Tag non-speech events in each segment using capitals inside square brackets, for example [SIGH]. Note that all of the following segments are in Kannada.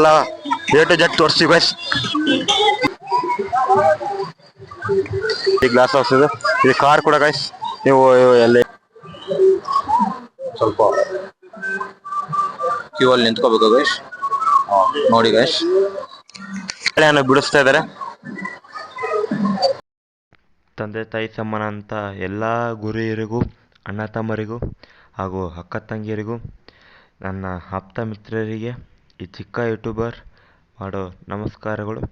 ಎಲ್ಲ ಎ ಟು ಜೆಡ್ ಗೈಸ್ ಈ ಗ್ಲಾಸ್ ಹೌಸ್ ಇದು. ಇದು ಕಾರ್ ಕೂಡ ಗೈಸ್ ನೀವು ಎಲ್ಲಿ ಸ್ವಲ್ಪ ಕ್ಯೂ ಅಲ್ಲಿ ನಿಂತ್ಕೋಬೇಕು ಗೈಸ್ ನೋಡಿ ಗೈಸ್ ಏನೋ ಬಿಡಿಸ್ತಾ ಇದ್ದಾರೆ. ತಂದೆ ತಾಯಿ ಸಮಾನ ಅಂತ ಎಲ್ಲ ಗುರಿಯರಿಗೂ ಅಣ್ಣ ತಮ್ಮರಿಗೂ ಹಾಗೂ ಅಕ್ಕ ತಂಗಿಯರಿಗೂ ನನ್ನ ಆಪ್ತ ಮಿತ್ರರಿಗೆ ಈ ಚಿಕ್ಕ ಯೂಟ್ಯೂಬರ್ ಮಾಡೋ ನಮಸ್ಕಾರಗಳು.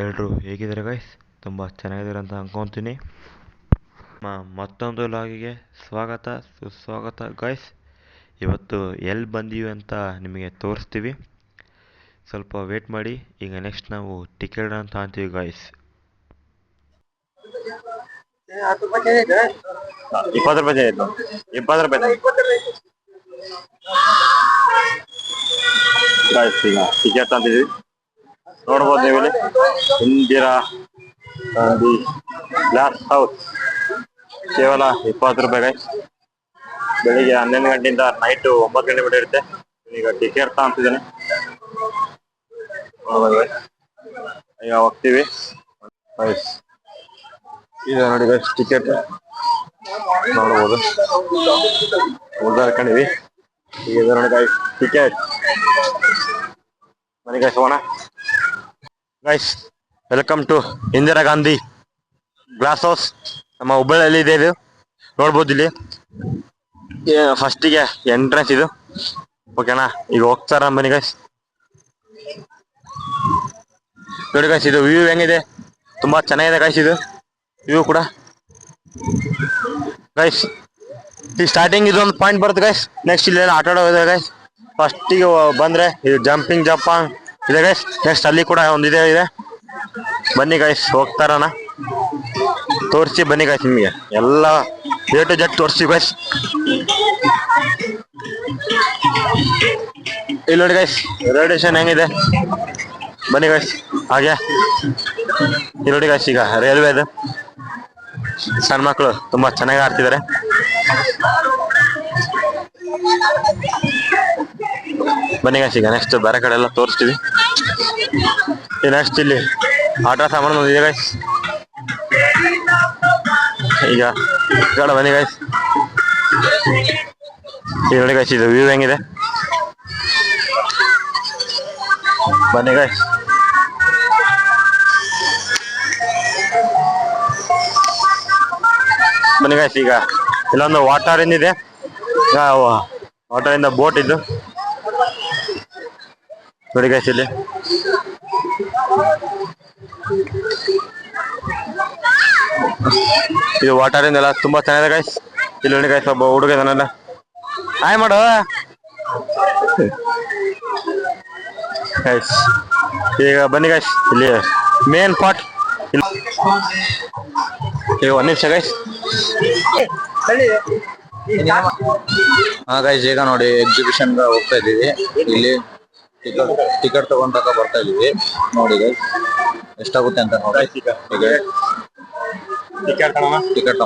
ಎಲ್ಲರೂ ಹೇಗಿದ್ದಾರೆ ಗೈಸ್ ತುಂಬ ಚೆನ್ನಾಗಿದ್ದಾರೆ ಅಂತ ಅಂದ್ಕೊತೀನಿ ಮತ್ತೊಂದು ಲಾಗಿಗೆ ಸ್ವಾಗತ, ಸುಸ್ವಾಗತ ಗೈಸ್ ಇವತ್ತು ಎಲ್ಲಿ ಬಂದೀವಿ ಅಂತ ನಿಮಗೆ ತೋರಿಸ್ತೀವಿ. ಸ್ವಲ್ಪ ವೇಟ್ ಮಾಡಿ, ಈಗ ನೆಕ್ಸ್ಟ್ ನಾವು ಟಿಕೆಟ್ ಅಂತ ಅಂತೀವಿ ಗಾಯ್ಸ್ ಇಪ್ಪತ್ತು ರೂಪಾಯಿ ಇಪ್ಪತ್ತು ರೂಪಾಯಿ ಗಾಯ್ಸ್ ಈಗ. ಟಿಕೆಟ್ ಅಂತಿದ್ವಿ ನೋಡ್ಬೋದು ನೀವು ಇಲ್ಲಿ ಇಂದಿರಾ ಗಾಂಧಿ ಗ್ಲಾಸ್ ಹೌಸ್ ಕೇವಲ ಇಪ್ಪತ್ತು ರೂಪಾಯಿ ಗಾಯ್ಸ್ ಬೆಳಿಗ್ಗೆ ಹನ್ನೊಂದು ಗಂಟೆಯಿಂದ ನೈಟ್ ಒಂಬತ್ತು ಗಂಟೆ ಬಿಟ್ಟು ಇರುತ್ತೆ. ಈಗ ಟಿಕೆಟ್ ತಗೊಂತಿದ್ದೇನೆ. ಈಗ ಹೋಗ್ತೀವಿ. ಗೈಸ್ ಈಗ ನೋಡಿ ಗೈಸ್ ಟಿಕೆಟ್ ನೋಡ್ಬೋದು. ಉಳ್ದಾಡ್ಕೊಂಡಿವಿ. ಈಗ ಇದು ನೋಡಿ guys ticket guys guys welcome to Indira Gandhi glass house ನಮ್ಮ ಹುಬ್ಬಳ್ಳಿಯಲ್ಲಿ ಇದೆ ಇದು ನೋಡ್ಬೋದು ಇಲ್ಲಿ. ಫಸ್ಟಿಗೆ ಎಂಟ್ರೆನ್ಸ್ ಇದು. ಓಕೆನಾ ಈಗ ಹೋಗ್ತಾರ ಬನ್ನಿ ಗೈಸ್ ನೋಡಿ ಗೈಸ್ ಇದು ವ್ಯೂ ಹೆಂಗಿದೆ? ತುಂಬಾ ಚೆನ್ನಾಗಿದೆ ಗೈಸ್ ಇದು. ವ್ಯೂ ಕೂಡ. ಗೈಸ್ ಈ ಸ್ಟಾರ್ಟಿಂಗ್ ಇದೊಂದು ಪಾಯಿಂಟ್ ಬರುತ್ತೆ ಗೈಸ್ ನೆಕ್ಸ್ಟ್ ಇಲ್ಲಿ ಆಟ ಆಡೋದಿದೆ ಗೈಸ್ ಫಸ್ಟಿಗೆ ಬಂದ್ರೆ ಇದು ಜಂಪಿಂಗ್ ಜಪಾನ್ ಇದೆ ಗೈಸ್ ನೆಕ್ಸ್ಟ್ ಅಲ್ಲಿ ಕೂಡ ಒಂದಿದೆ ಇದೆ. ಬನ್ನಿ ಗೈಸ್ ಹೋಗ್ತಾರಣ. ತೋರಿಸಿ ಬನ್ನಿ ಗೈಸ್ ನಿಮಗೆ. ಎಲ್ಲ ಎ ಟು ಜೆಡ್ ತೋರಿಸಿ ಗೈಸ್ ಇಲ್ಲಿ ನೋಡಿ ಗೈಸ್ ರೇಡಿಯೇಷನ್ ಹೆಂಗಿದೆ? ಬನ್ನಿ ಗೈಸ್ ಹಾಗೆ. ಇಲ್ಲಿ ನೋಡಿ ಗೈಸ್ ಈಗ ರೈಲ್ವೆ ಇದು. ಸಣ್ಣ ಮಕ್ಕಳು ತುಂಬಾ ಚೆನ್ನಾಗಿ ಆಡ್ತಿದ್ದಾರೆ. ಬನ್ನಿ ಈಗ ನೆಕ್ಸ್ಟ್ ಬೇರೆ ಕಡೆ ಎಲ್ಲ ತೋರಿಸ್ತೀವಿ. ನೆಕ್ಸ್ಟ್ ಇಲ್ಲಿ ಆಟ ಸಾಮಾನು ಒಂದಿದೆ ಗೈಸ್ ಈಗ ಕಡೆ ಬನ್ನಿ ಗೈಸ್ ನೋಡಿ ಗೈಸ್ ಇದು ವ್ಯೂ ಹೆಂಗಿದೆ? ಬನ್ನಿ ಗೈಸ್ ಬನ್ನಿ ಗೈಸ್ ಈಗ ಇಲ್ಲೊಂದು ವಾಟರ್ ಇದೆ ವಾಟರ್ ಇಂದ ಬೋಟ್ ಇದು. ನೋಡಿ ಗೈಸ್ ಇಲ್ಲಿ. ಇದು ವಾಟರ್ ಇಂದ ಎಲ್ಲ ತುಂಬಾ ಚೆನ್ನಾಗಿದೆ ಗೈಸ್ ಇಲ್ಲಿ ನೋಡಿ ಗೈಸ್ ಒಬ್ಬ ಹುಡುಗ ಇದನ್ನೆಲ್ಲ ಆಯ್ ಮಾಡು. ಗೈಸ್ ಈಗ ಬನ್ನಿ ಗೈಸ್ ಇಲ್ಲಿ ಮೇನ್ ಪಾಟ್ ಈಗ ಒಂದ್ ನಿಮಿಷ ಗೈಸ್ ಹಾ ಗೈಸ್ ಈಗ ನೋಡಿ ಎಕ್ಸಿಬಿಷನ್ ಹೋಗ್ತಾ ಇದೀವಿ ಇಲ್ಲಿ ಟಿಕೆಟ್ ಟಿಕೆಟ್ ತಗೊಂಡಾಗ ಬರ್ತಾ ಇದೀವಿ. ನೋಡಿ ಎಷ್ಟಾಗುತ್ತೆ ಅಂತ ನೋಡಿ. ಟಿಕೆಟ್ ತಗೋಣ. ಟಿಕೆಟ್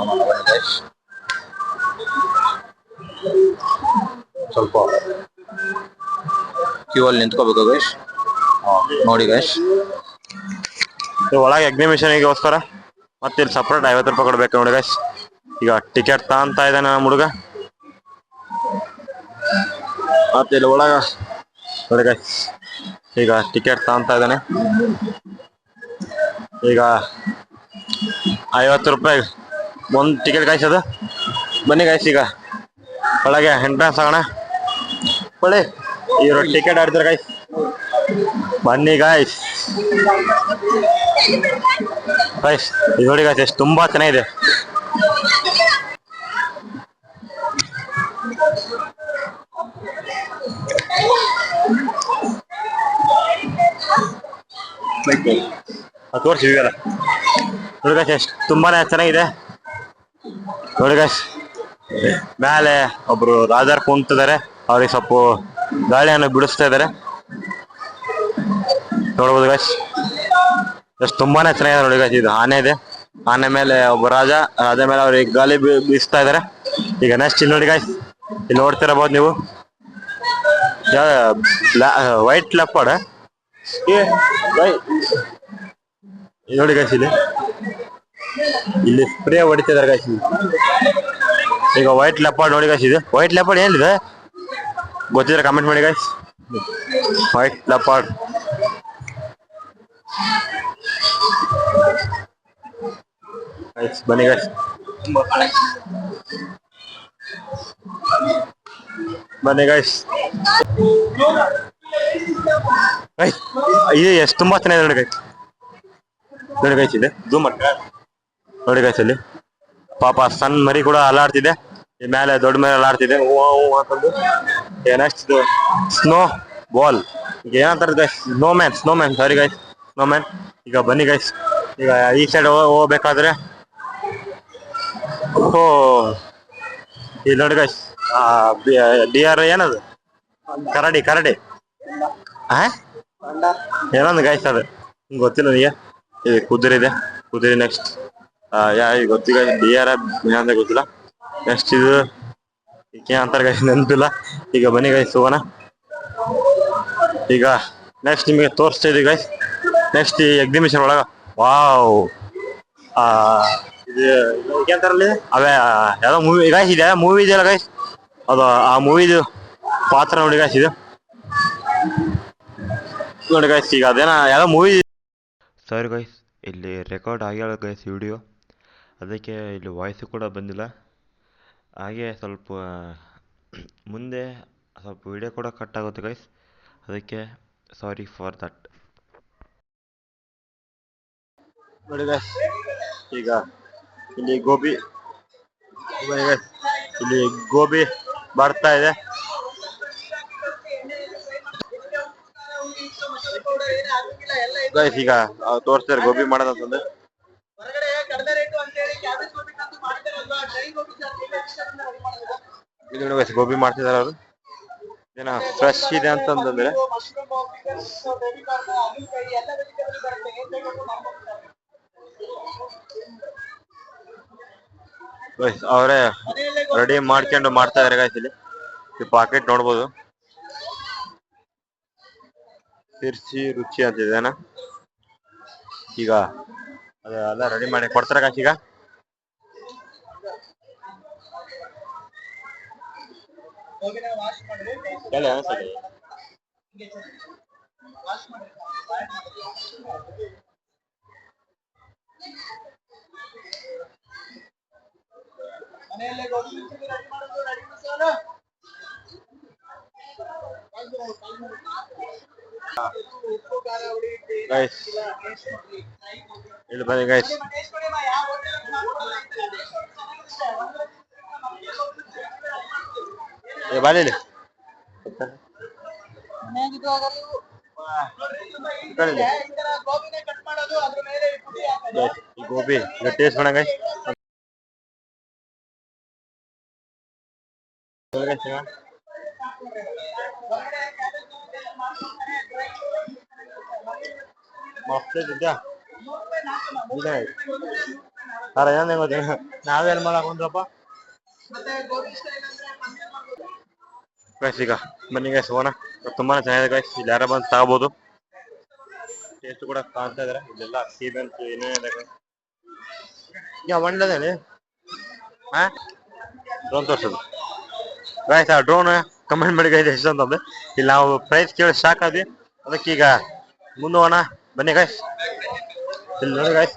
ಸ್ವಲ್ಪ ಕ್ಯೂ ಅಲ್ಲಿ ನಿಂತ್ಕೋಬೇಕು ಗೈಸ್ ನೋಡಿ ಗೈಸ್ ಇದು ಒಳಗೆ ಎಕ್ಸಿಬಿಷನ್ಗೋಸ್ಕರ ಮತ್ತೆ ಇಲ್ಲಿ ಸಪ್ರೇಟ್ ಐವತ್ತು ರೂಪಾಯಿ ಕೊಡ್ಬೇಕು ನೋಡಿ ಗೈಸ್ ಈಗ ಟಿಕೆಟ್ ತಗೊಂತ ಇದ್ದಾನೆ ನಮ್ಮ ಹುಡುಗ. ಮತ್ತೆ ಇಲ್ಲಿ ಒಳಗ ನೋಡಿ ಈಗ ಟಿಕೆಟ್ ತಗೊಂತಾ ಇದ್ದಾನೆ. ಈಗ ಐವತ್ತು ರೂಪಾಯಿ ಒಂದು ಟಿಕೆಟ್ ಗಾಯ್ಸ್ ಅದು. ಬನ್ನಿ ಗಾಯ್ಸ್ ಈಗ. ಒಳಗೆ ಎಂಟ್ರೆನ್ಸ್ ಆಗೋಣ. ಒಳ್ಳೆ ಇವರು ಟಿಕೆಟ್ ಆಡ್ತಾರೆ ಗಾಯ್ಸ್ ಬನ್ನಿ ಗಾಯ್ಸ್ ಗೈಸ್ ಇದು ನೋಡಿ ಗೈಸ್ ಎಷ್ಟು ತುಂಬಾ ಚೆನ್ನಾಗಿದೆ. ತೋರಿಸಿ ಇವೆಲ್ಲ ನೋಡಿ ತುಂಬಾನೇ ಚೆನ್ನಾಗಿದೆ. ನೋಡಿ ಗೈಸ್ ಮೇಲೆ ಒಬ್ರು ರಾಜಾರ್ ಕುಂತಿದ್ದಾರೆ. ಅವ್ರಿಗೆ ಸ್ವಲ್ಪ ಗಾಳಿಯನ್ನು ಬಿಡಿಸ್ತಾ ಇದ್ದಾರೆ. ನೋಡ್ಬೋದು ಗೈಸ್ ಎಷ್ಟು ತುಂಬಾನೇ ಚೆನ್ನಾಗಿದೆ ನೋಡಿ ಗಾಶ್ ಇದು ಆನೆ ಇದೆ. ಆನೆ ಮೇಲೆ ಒಬ್ಬ ರಾಜ ರಾಜ ಮೇಲೆ ಅವ್ರಿಗೆ ಗಾಳಿ ಬೀಸ್ತಾ ಇದಾರೆ ಈಗ ನೆಕ್ಸ್ಟ್ ಇಲ್ಲಿ ನೋಡಿ ಗಾಯ್ಸ್ ಇಲ್ಲಿ ನೋಡ್ತಿರಬಹುದು ನೀವು. ವೈಟ್ ಇಲ್ಲಿ ನೋಡಿ ಗೈಸ್ ಇಲ್ಲಿ? ಇಲ್ಲಿ ಸ್ಪ್ರೇ ಹೊಡಿತಿದಾರೆ ಗೈಸ್ ಈಗ ವೈಟ್ ಲೆಪಾರ್ಡ್ ನೋಡಿ ಗೈಸ್ ಇದು. ವೈಟ್ ಲೆಪಾರ್ಡ್ ಏನಿದೆ? ಗೊತ್ತಿದ್ರೆ ಕಮೆಂಟ್ ಮಾಡಿ ಗಾಯ್ಸ್ ವೈಟ್ ಲೆಪಾರ್ಡ್ ಗೈಸ್ ಬನ್ನಿ ಗೈಸ್ ಬನ್ನಿ ಗೈಸ್ ಇದು ಎಷ್ಟು ತುಂಬಾ ಚೆನ್ನಾಗಿದೆ ನೋಡಿ ಗೈಸ್ ನೋಡಿ ಗೈಸ್ ಇದೆ ಜೂಮ್ ಮಾಡ್ತೀರಾ? ನೋಡಿ ಗೈಸ್ ಇಲ್ಲಿ. ಪಾಪ ಸಣ್ಣ ಮರಿ ಕೂಡ ಅಲ್ಲಾಡ್ತಿದೆ. ಈ ಮೇಲೆ ದೊಡ್ಡ ಮೇಲೆ ಅಲ್ಲಾಡ್ತಿದೆ. ಹೂ ನೆಕ್ಸ್ಟ್ ಸ್ನೋ ಬಾಲ್ ಈಗ ಏನಂತಾರೆ guys snowman snowman sorry guys snowman ಈಗ ಬನ್ನಿ ಗೈಸ್ ಈಗ ಈ ಸೈಡ್ ಹೋಗ್ಬೇಕಾದ್ರೆ. ಓ, ಇಲ್ಲಿ ನೋಡಿ ಗೈಸ್ ಡಿ ಆರ್ ಏನದು? ಕರಡಿ ಕರಡಿ. ಏನೊಂದು ಗಾಯ್ಸ್ ಅದು? ಗೊತ್ತಿಲ್ಲ ನನಗೆ. ಇದು ಕುದುರೆ ಇದೆ. ಕುದುರೆ ನೆಕ್ಸ್ಟ್ ಯಾ ಗೊತ್ತಿಲ್ಲ ಡಿ ಆರ್ ಗೊತ್ತಿಲ್ಲ. ನೆಕ್ಸ್ಟ್ ಇದು, ಈಕೆ ಅಂತಾರೆ ನೆನಪಿಲ್ಲ. ಈಗ ಬನ್ನಿ ಗಾಯ್ಸ್, ಹೋಗೋಣ. ಈಗ ನೆಕ್ಸ್ಟ್ ನಿಮಗೆ ತೋರಿಸ್ತಾ ಇದೀವಿ ಗೈಸ್ ನೆಕ್ಸ್ಟ್ ಈ ಎಕ್ಸಿಬಿಷನ್ ಒಳಗ. ವಾವ್ ಆ, ಇದು ಅಂತಾರಲ್ಲಿ? ಅವೇ ಯಾವ್ದೋ ಮೂವಿ ಗೈಸ್ ಇದೆ ಮೂವಿ ಇದೆಯಲ್ಲ ಗಾಯ್ಸ್? ಅದು, ಆ ಮೂವಿದು ಪಾತ್ರ ನೋಡಿ ಗೈಸ್ ಇದು. ನೋಡಿ ಗೈಸ್ ಈಗ ಅದೇನ ಯಾವುದೋ ಮೂವಿ ಸಾರಿ ಗೈಸ್ ಇಲ್ಲಿ ರೆಕಾರ್ಡ್ ಆಗ್ಯಾಳ ಗೈಸ್ ವಿಡಿಯೋ ಅದಕ್ಕೆ ಇಲ್ಲಿ ವಾಯ್ಸು ಕೂಡ ಬಂದಿಲ್ಲ. ಹಾಗೆ ಸ್ವಲ್ಪ [CLEARS THROAT] ಮುಂದೆ ಸ್ವಲ್ಪ ವಿಡಿಯೋ ಕೂಡ ಕಟ್ ಆಗುತ್ತೆ ಗೈಸ್ ಅದಕ್ಕೆ ಸಾರಿ ಫಾರ್ ದಟ್ ನೋಡಿ ಗೈಸ್ ಈಗ ಇಲ್ಲಿ ಗೋಬಿ ಇಲ್ಲಿ ಗೋಬಿ ಬರ್ತಾ ಇದೆ. ಗೈಸ್ ಈಗ ತೋರಿಸ್ತಾರೆ ಗೋಬಿ ಮಾಡೋದಂತಂದ್ರೆ ಇದು ನೋಡಿ ಗೋಬಿ ಮಾಡ್ತಿದಾರೆ ಅವರು. ಏನ ಫ್ರೆಶ್ ಇದೆ ಅಂತಂದ್ರೆ. ಅವರೇ ರೆಡಿ ಮಾಡ್ಕೊಂಡು ಮಾಡ್ತಾ ಇದಾರೆ ಗಾಯ್ಸ್ ಇಲ್ಲಿ. ಈ ಪಾಕೆಟ್ ನೋಡ್ಬೋದು. ತಿರ್ಸಿ ರುಚಿ ಇದೆನ ಈಗ ಅದೆಲ್ಲ ರೆಡಿ ಮಾಡಿ ಕೊಡ್ತಾರ ಕಾಶ್ ಈಗ. ಮನೆಯಲ್ಲೇ ಗೈಸ್ ಟೇಸ್ಟ್ ಇಲ್ಲಿ ಬನ್ನಿ ಗೈಸ್ ಟೇಸ್ಟ್ ನೋಡಿ ಅಮ್ಮ, ಯಾವ hotel ಅಲ್ಲಿ ಮಾಡ್ಕೊಡೋದು ಅಮ್ಮ, ಇದೆ. ಅರ ಏನ್ ಗೊತ್ತಿಲ್ಲ ನಾವೇನ್ ಮಾಡಕ್ ಮಾಡ್ಬೋದು. ಗೈಸ್ ಈಗ ಬನ್ನಿ ಗೈಸ್ ಹೋಗೋಣ. ತುಂಬಾನೇ ಚೆನ್ನಾಗಿದೆ ಗೈಸ್ ಇಲ್ಲಿ ಯಾರ ಬಂದು ತಗೋಬಹುದು ಟೇಸ್ಟ್ ಕೂಡ ಕಾಣ್ತಾ ಇದಾರೆ. ಇಲ್ಲೆಲ್ಲ ಸೀಮೆಂಟ್ ಏನೇನಿದೆ guys. ಯಾ ಮಂಡದಲ್ಲಿ ಹಾ? ಡ್ರೋನ್ ತೋರ್ಸೋದು. ಗೈಸ್ ಆ ಡ್ರೋನ್ ಕಮೆಂಟ್ ಮಾಡಿ ಗೈಸ್ ಎಷ್ಟು ಅಂತಂದ್ರೆ ಇಲ್ಲಿ ನಾವು ಪ್ರೈಸ್ ಕೇಳಿ ಸಾಕಾದ್ವಿ. ಅದಕ್ಕೀಗ ಮುಂದೆ ಹೋಗೋಣ. ಬನ್ನಿ ಗೈಸ್ ಇಲ್ಲಿ ನೋಡಿ ಗೈಸ್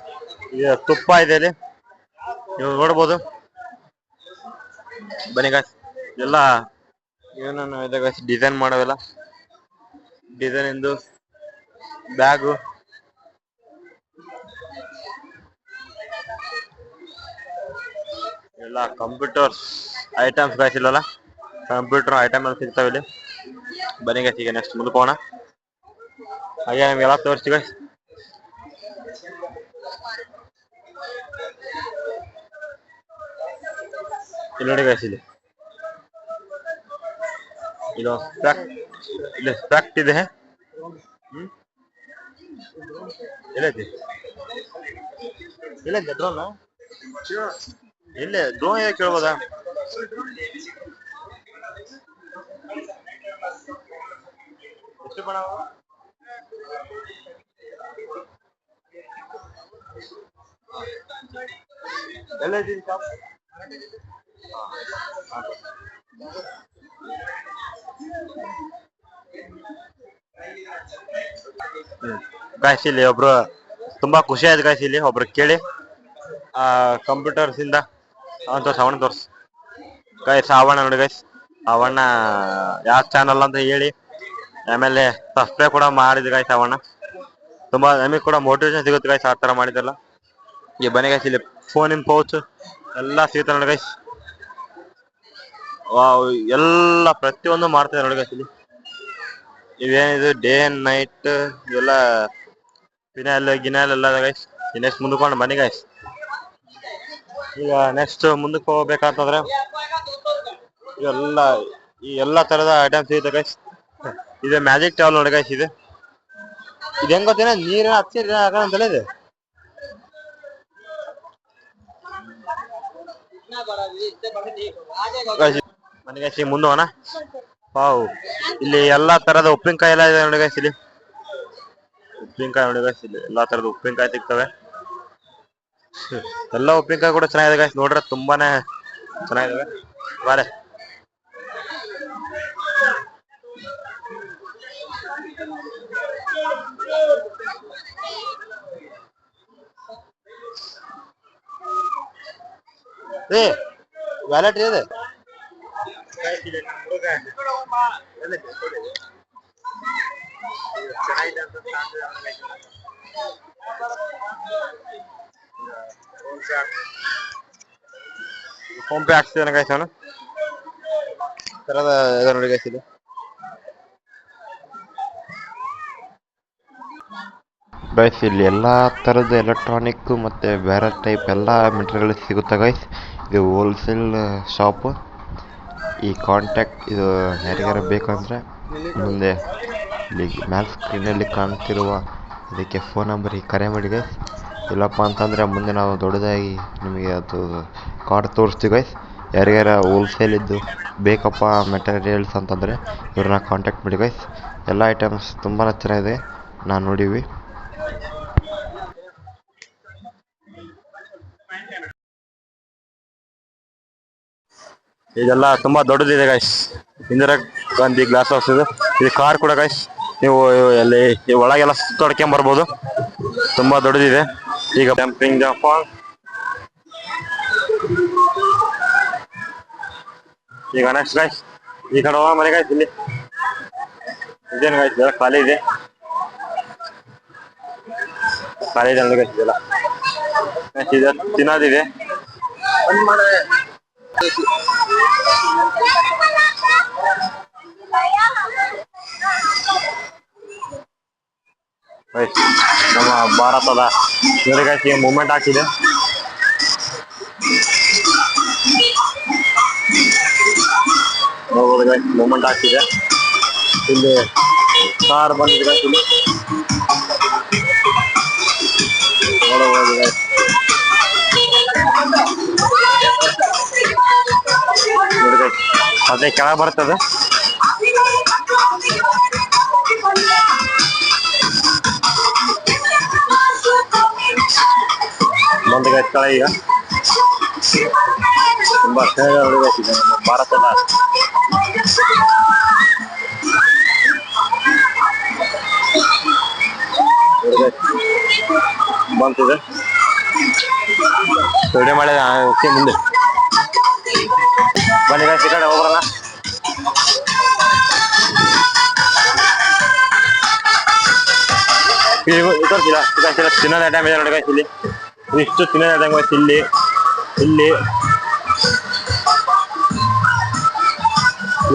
ಇದು ತುಪ್ಪ ಇದೆ ಇಲ್ಲಿ. ನೀವು ನೋಡ್ಬೋದು. ಬನ್ನಿ ಗೈಸ್ ಎಲ್ಲ ಏನೇನು ಇದೆ ಗೈಸ್ ಡಿಸೈನ್ ಮಾಡೋವೆಲ್ಲ. ಡಿಸೈನ್ ಇಂದು ಬ್ಯಾಗು ಎಲ್ಲ ಕಂಪ್ಯೂಟರ್ ಐಟಮ್ಸ್ ಗೈಸ್ ಇಲ್ಲಲ್ಲ ಕಂಪ್ಯೂಟರ್ ಐಟಮ್ ಎಲ್ಲ ಸಿಗ್ತಾವೆ ಇಲ್ಲಿ. ಬನ್ನಿ ಗೈಸ್ ಈಗ ನೆಕ್ಸ್ಟ್ ಮುಂದಕ್ಕೆ ಹೋಗೋಣ ಹಾಗೆ ನಿಮ್ಗೆಲ್ಲ ತೋರಿಸ್ತೀವಿ ಇಲ್ಲಿ ನೋಡಿ ಗೈಸ್ ಇಲ್ಲಿ. ಇಲ್ಲ ಸ್ಪೆಕ್ಟ್ ಇಲ್ಲಿ ಸ್ಪೆಕ್ಟ್ ಇದೆ. ಹ್ಮ್? ಎಲ್ಲೈತಿ ಎಲ್ಲೈತಿ ಡ್ರೋನ್ ಇಲ್ಲೇ ಡ್ರೋನ್ ಹೇಗೆ ಕೇಳ್ಬೋದಾ? ಎಲ್ಲಿದ್ದೀನಿ ಇಲ್ಲಿ ಒಬ್ರು ತುಂಬಾ ಖುಷಿ ಆಯ್ತು ಗಾಯ್ಸ್ ಇಲ್ಲಿ ಒಬ್ರು ಕೇಳಿ. ಆ ಕಂಪ್ಯೂಟರ್ಸ್ ಇಂದ ಅವನ್ ತೋರ್ಸ ಅವನ ತೋರ್ಸ್. ಗಾಯ್ಸ್ ಅವಣ್ಣ ನೋಡಿ ಗಾಯ್ಸ್ ಅವಣ್ಣ ಯಾವ ಚಾನಲ್ ಅಂತ ಹೇಳಿ. ಆಮೇಲೆ ಸಬ್ಸ್ಕ್ರೈಬ್ ಕೂಡ ಮಾಡಿದ್ರಿ ಗಾಯ್ಸ್ ಅವಣ್ಣ ತುಂಬಾ ನಮಗೆ ಕೂಡ ಮೋಟಿವೇಶನ್ ಸಿಗುತ್ತೆ ಗಾಯ್ಸ್ ಆ ತರ ಮಾಡಿದ್ರಲ್ಲ ಈ ಬನ್ನಿ ಗಾಯ್ಸ್ ಇಲ್ಲಿ ಫೋನಿನ ಪೌಚ್ ಎಲ್ಲ ಸಿಗುತ್ತೆ ನೋಡಿ ಗಾಯ್ಸ್ ಎಲ್ಲ ಪ್ರತಿಯೊಂದು ಮಾಡ್ತಾರೆ ನೋಡಿ ಗಾಯ್ಸ್ ಇಲ್ಲಿ. ಇವೇನಿದು ಡೇ ಅಂಡ್ ನೈಟ್ ಇವೆಲ್ಲ ಫಿನಾಲ್ ಗಿನಾಲ್ ಎಲ್ಲ ಗೈಸ್ ನೆಕ್ಸ್ಟ್ ಮುಂದ್ಕೊಂಡು ಬನ್ನಿ ಗೈಸ್ ಈಗ ನೆಕ್ಸ್ಟ್ ಮುಂದಕ್ಕೆ ಹೋಗ್ಬೇಕಂತಂದ್ರೆ ಎಲ್ಲ, ಈ ಎಲ್ಲಾ ತರದ ಐಟಮ್ ಸಿಗುತ್ತೆ ಗೈಸ್ ಇದು ಮ್ಯಾಜಿಕ್ ಟವಲ್ ನೋಡಿ ಗೈಸ್ ಇದು. ಇದು ಹೆಂಗ್ ಗೊತ್ತೇನ? ನೀರಿನ ಹತ್ತಿರ ಹಾಕೋಂತಲ್ಲ ಇದು? Guys, ಬನ್ನಿ ಗೈಸ್ ಈಗ ಮುಂದೆ ಹೋಗೋಣ. ವಾವ್. ಇಲ್ಲಿ ಎಲ್ಲಾ ತರದ ಉಪ್ಪಿನಕಾಯಿ ಎಲ್ಲ ಇದೆ ನೋಡಿ ಗೈಸ್ ಇಲ್ಲಿ. ಉಪ್ಪಿನಕಾಯಿ ನೋಡಿ ಗೈಸ್ ಇಲ್ಲಿ ಎಲ್ಲಾ ತರದ ಉಪ್ಪಿನಕಾಯಿ ಸಿಗ್ತವೆ. ಎಲ್ಲ ಉಪ್ಪಿನಕಾಯಿ ಕೂಡ ಚೆನ್ನಾಗಿದೆ ಗೈಸ್ ನೋಡ್ರೆ ತುಂಬಾನೇ ಚೆನ್ನಾಗಿದಾವೆ. ಬಾರೆ. ಏ ವ್ಯಾಲೆಟ್ ಇದೆ. ಫೋನ್ ಪೇ ಹಾಕ್ತಿದ್ದಾನೆ ಗೈಸ್ ಅವನು? ತರದ ಇದು ನೋಡಿ ಗೈಸ್ ಇದು. ಗೈಸ್ ಇಲ್ಲಿ ಎಲ್ಲ ತರದ ಎಲೆಕ್ಟ್ರಾನಿಕ್ ಮತ್ತೆ ಬೇರೆ ಟೈಪ್ ಎಲ್ಲಾ ಮೆಟೀರಿಯಲ್ ಸಿಗುತ್ತೆ ಗೈಸ್ ಇದು ಹೋಲ್ಸೇಲ್ ಶಾಪು ಈ ಕಾಂಟ್ಯಾಕ್ಟ್ ಇದು ಯಾರಿಗಾರ ಬೇಕಂದ್ರೆ ಮುಂದೆ ಮ್ಯಾಲ್ ಸ್ಕ್ರೀನಲ್ಲಿ ಕಾಣ್ತಿರುವ ಇದಕ್ಕೆ ಫೋನ್ ನಂಬರಿಗೆ ಕರೆ ಮಾಡಿ ಗೈಸ್ ಇಲ್ಲಪ್ಪ ಅಂತಂದರೆ ಮುಂದೆ ನಾವು ದೊಡ್ಡದಾಗಿ ನಿಮಗೆ ಅದು ಕಾರ್ಡ್ ತೋರಿಸ್ತೀವಿ ಗೈಸ್ ಯಾರಿಗಾರ ಹೋಲ್ಸೇಲ್ ಇದ್ದು ಬೇಕಪ್ಪ ಮೆಟೀರಿಯಲ್ಸ್ ಅಂತಂದರೆ ಇವ್ರನ್ನ ಕಾಂಟ್ಯಾಕ್ಟ್ ಮಾಡಿ ಗೈಸ್ ಎಲ್ಲ ಐಟಮ್ಸ್ ತುಂಬಾ ಚೆನ್ನಾಗಿದೆ. ನಾನು ನೋಡೀವಿ. ಇದೆಲ್ಲ ತುಂಬಾ ದೊಡ್ಡದಿದೆ guys Indira Gandhi glass house ಇದು. ಇದು ಕಾರ್ ಕೂಡ ಗೈಸ್ ನೀವು ಅಲ್ಲಿ ಒಳಗೆಲ್ಲ ಸುತ್ತಾಡ್ಕೊಂಡ್ ಬರ್ಬೋದು. ತುಂಬಾ ದೊಡ್ಡದಿದೆ. ಈಗ ಜಂಪಿಂಗ್ ಜಂಪ್ ಈಗ ನೆಕ್ಸ್ಟ್ ಗೈಸ್ ಈ ಕಡೆ ಹೋಗ ಮನೆ ಗೈಸ್ ಇಲ್ಲಿ. ಇದೇನು ಗೈಸ್ ಇದೆಲ್ಲ ಖಾಲಿ ಇದೆ. ಖಾಲಿ ಇದೆ ಅಂದ್ರೆ ಗೈಸ್ ಇದೆಲ್ಲ. ತಿನ್ನೋದಿದೆ. ನಮ್ಮ ಭಾರತದ ನುಡಿಗಾಸಿಗೆ ಮೂವ್ಮೆಂಟ್ ಆಗ್ತಿದೆ ನೋಡ್ಬೋದು ಗೈಸ್ ಮೂವ್ಮೆಂಟ್ ಆಗ್ತಿದೆ ಇಲ್ಲಿ ಕಾರ್ ಬಂದಿದೆ ಗೈಸ್ ಇಲ್ಲಿ. ನೋಡಬಹುದು ಅದೇ ಕೆಳ ಬರ್ತದೆ. ಮುಂದೆ ಕೆಳಗೆ ಈಗ. ತುಂಬಾ ನಮ್ಮ ಭಾರತದ ಬಂತಿದೆ ವಿಡಿಯೋ ಮಾಡಿ ಓಕೆ ಮುಂದೆ. Guys, ಈ ಕಡೆ ಹೋಗ್ರಲ್ಲ ಇಲ್ಲಿ ತೋರಿಸಿಲ್ಲ. ಈಗ ತಿನ್ನೋದ ಇದೆ ನೋಡಿ ಇಲ್ಲಿ. ಇಷ್ಟು ತಿನ್ನೋದ guys ಇಲ್ಲಿ. ಇಲ್ಲಿ.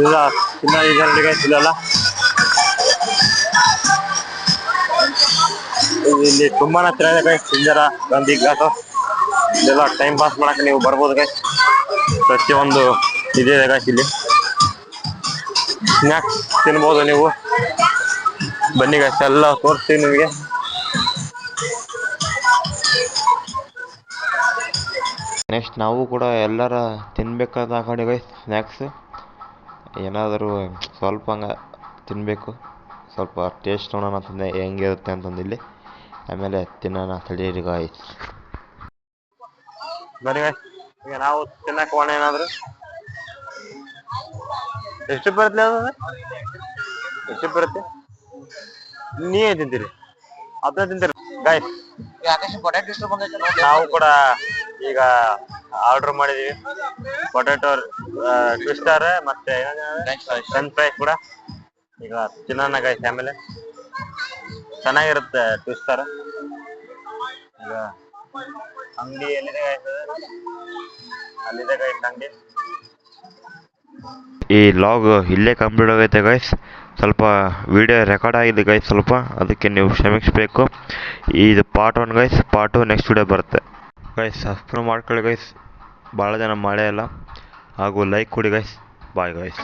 ಇಲ್ಲ guys ಇಲ್ಲಲ್ಲ. ಇಲ್ಲಿ ತುಂಬಾನೇ ಚೆನ್ನಾಗಿದೆ ಗೈಸ್ ಇಂದಿರಾ ಗಾಂಧಿ ಘಾಟ್ ಇದೆಲ್ಲ ಟೈಮ್ ಪಾಸ್ ಮಾಡಕ್ಕೆ ನೀವು ಬರ್ಬೋದು ಗೈಸ್ ಪ್ರತಿಯೊಂದು ಇದೆ ಇಲ್ಲಿ. ಸ್ನ್ಯಾಕ್ಸ್ ತಿನ್ಬೋದು ನೀವು. ಬನ್ನಿ ಗೈಸ್ ಎಲ್ಲ ತೋರಿಸ್ತೀವಿ ನಿಮಗೆ. ನೆಕ್ಸ್ಟ್ ನಾವು ಕೂಡ ಎಲ್ಲರ ತಿನ್ಬೇಕಾದ ಹಾಕೊಂಡು ಗೈಸ್ ಸ್ನ್ಯಾಕ್ಸ್ ಏನಾದರೂ ಸ್ವಲ್ಪ ಹಂಗ ತಿನ್ನಬೇಕು ಸ್ವಲ್ಪ ಟೇಸ್ಟ್ ನೋಡೋಣ ಅಂತಂದೆ ಹೆಂಗಿರುತ್ತೆ ಅಂತಂದಿಲ್ಲಿ ಆಮೇಲೆ ತಿನ್ನೋಣ ತಡೀರಿ ಗಾಯ್ಸ್ ಬನ್ನಿ ಗೈಸ್ ಈಗ ನಾವು ತಿನ್ನಕ್ಕೆ ಹೋಗೋಣ ಏನಾದ್ರು. ಎಷ್ಟು ಬರುತ್ತೆ ಅದು? ಎಷ್ಟು ಬರುತ್ತೆ? ನೀವೇ ತಿಂತೀರಿ. ಅದನ್ನ ತಿಂತೀರಿ. ಗಾಯ್ಸ್ ನಾವು ಕೂಡ ಈಗ ಆರ್ಡರ್ ಮಾಡಿದೀವಿ. ಪೊಟ್ಯಾಟೊ ಟ್ವಿಸ್ಟರ್ ಮತ್ತೆ ಫ್ರೆಂಚ್ ಫ್ರೈಸ್ ಕೂಡ. ಈಗ ತಿನ್ನೋಣ ಗಾಯ್ಸ್ ಆಮೇಲೆ. ಚೆನ್ನಾಗಿರುತ್ತೆ ಟ್ವಿಸ್ಟರ್ ಈಗ ಅಂಗಡಿ ಎಲ್ಲಿದೆ ಗಾಯ್ಸ್ ಅಲ್ಲಿದೆ ಗಾಯ್ಸ್ ಅಂಗಡಿ. ಈ ಲಾಗ್ ಇಲ್ಲೇ ಕಂಪ್ಲೀಟ್ ಆಗೈತೆ ಗೈಸ್ ಸ್ವಲ್ಪ ವಿಡಿಯೋ ರೆಕಾರ್ಡ್ ಆಗಿದೆ ಗೈಸ್ ಸ್ವಲ್ಪ. ಅದಕ್ಕೆ ನೀವು ಕ್ಷಮಿಸಬೇಕು. ಇದು part one guys part two next video ಬರುತ್ತೆ. ಗೈಸ್ ಸಬ್ಸ್ಕ್ರೈಬ್ ಮಾಡ್ಕೊಳ್ಳಿ ಗೈಸ್ ಭಾಳ ಜನ ಮಳೆ ಇಲ್ಲ. ಹಾಗೂ ಲೈಕ್ ಕೊಡಿ ಗೈಸ್ ಬಾಯ್ ಗೈಸ್